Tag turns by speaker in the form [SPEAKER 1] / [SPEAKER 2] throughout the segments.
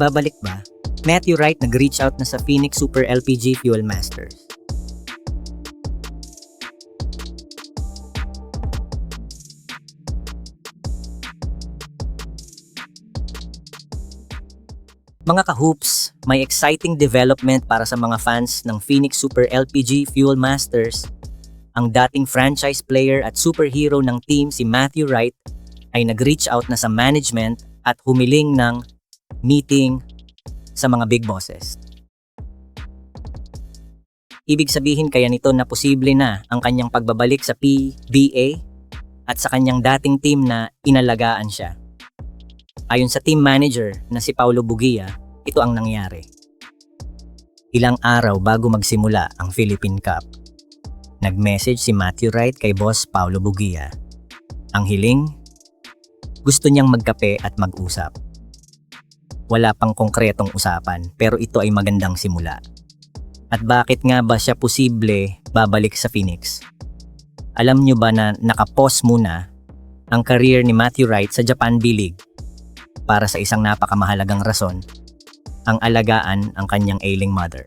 [SPEAKER 1] babalik ba? Matthew Wright nag-reach out na sa Phoenix Super LPG Fuel Masters. Mga ka-hoops, may exciting development para sa mga fans ng Phoenix Super LPG Fuel Masters. Ang dating franchise player at superhero ng team si Matthew Wright ay nag-reach out na sa management at humiling ng meeting sa mga big bosses. Ibig sabihin kaya nito na posible na ang kanyang pagbabalik sa PBA at sa kanyang dating team na inalagaan siya. Ayon sa team manager na si Paulo Bugia, ito ang nangyari. Ilang araw bago magsimula ang Philippine Cup, nag-message si Matthew Wright kay boss Paulo Bugia. Ang hiling, gusto niyang magkape at mag-usap. Wala pang konkretong usapan pero ito ay magandang simula. At bakit nga ba siya posible babalik sa Phoenix? Alam niyo ba na nakapos muna ang career ni Matthew Wright sa Japan B-League para sa isang napakamahalagang rason, ang alagaan ang kanyang ailing mother.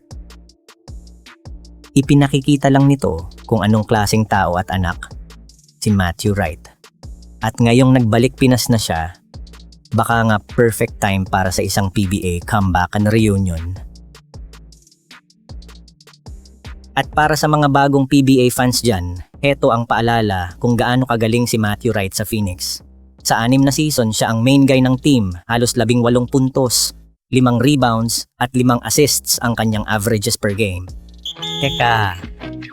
[SPEAKER 1] Ipinakikita lang nito kung anong klaseng tao at anak si Matthew Wright. At ngayong nagbalik Pinas na siya, baka nga perfect time para sa isang PBA comeback and reunion. At para sa mga bagong PBA fans dyan, heto ang paalala kung gaano kagaling si Matthew Wright sa Phoenix. Sa anim na season, siya ang main guy ng team, halos labing walong puntos, limang rebounds, at limang assists ang kanyang averages per game. Teka,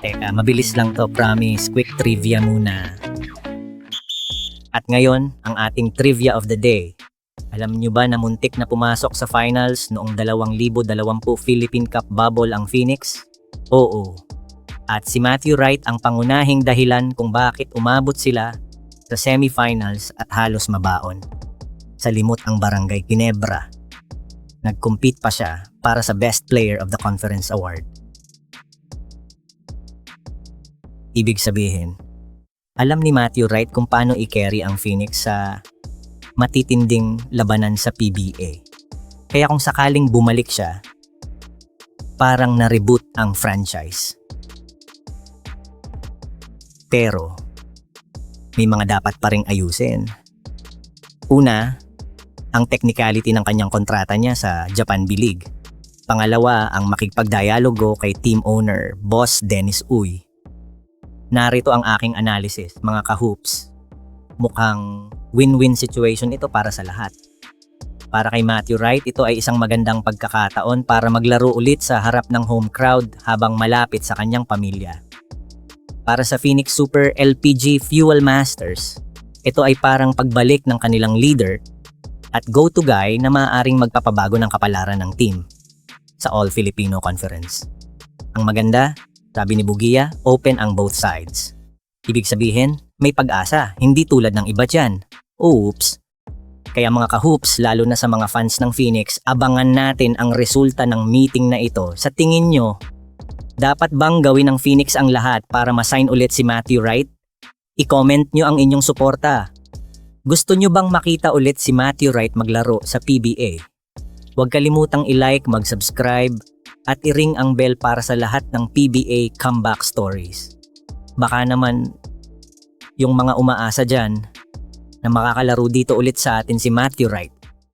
[SPEAKER 1] teka, mabilis lang to, promise. Quick trivia muna. At ngayon, ang ating trivia of the day. Alam nyo ba na muntik na pumasok sa finals noong 2020 Philippine Cup bubble ang Phoenix? Oo. At si Matthew Wright ang pangunahing dahilan kung bakit umabot sila sa semifinals at halos mabaon. Sa limot ang Barangay Ginebra. Nag-compete pa siya para sa Best Player of the Conference Award. Ibig sabihin, alam ni Matthew Wright kung paano i-carry ang Phoenix sa matitinding labanan sa PBA. Kaya kung sakaling bumalik siya, parang na-reboot ang franchise. Pero, may mga dapat pa ring ayusin. Una, ang technicality ng kanyang kontrata niya sa Japan B-League. Pangalawa, ang makipagdialogo kay team owner, Boss Dennis Uy. Narito ang aking analysis, mga kahoops. Mukhang win-win situation ito para sa lahat. Para kay Matthew Wright, ito ay isang magandang pagkakataon para maglaro ulit sa harap ng home crowd habang malapit sa kanyang pamilya. Para sa Phoenix Super LPG Fuel Masters, ito ay parang pagbalik ng kanilang leader at go-to guy na maaaring magpapabago ng kapalaran ng team sa All-Filipino Conference. Ang maganda, sabi ni Bugia, open ang both sides. Ibig sabihin, may pag-asa, hindi tulad ng iba dyan. Oops! Kaya mga kahoops, lalo na sa mga fans ng Phoenix, abangan natin ang resulta ng meeting na ito. Sa tingin nyo, dapat bang gawin ng Phoenix ang lahat para masign ulit si Matthew Wright? I-comment nyo ang inyong suporta. Gusto nyo bang makita ulit si Matthew Wright maglaro sa PBA? Huwag kalimutang i-like, mag-subscribe, at i-ring ang bell para sa lahat ng PBA comeback stories. Baka naman yung mga umaasa dyan na makakalaro dito ulit sa atin si Matthew Wright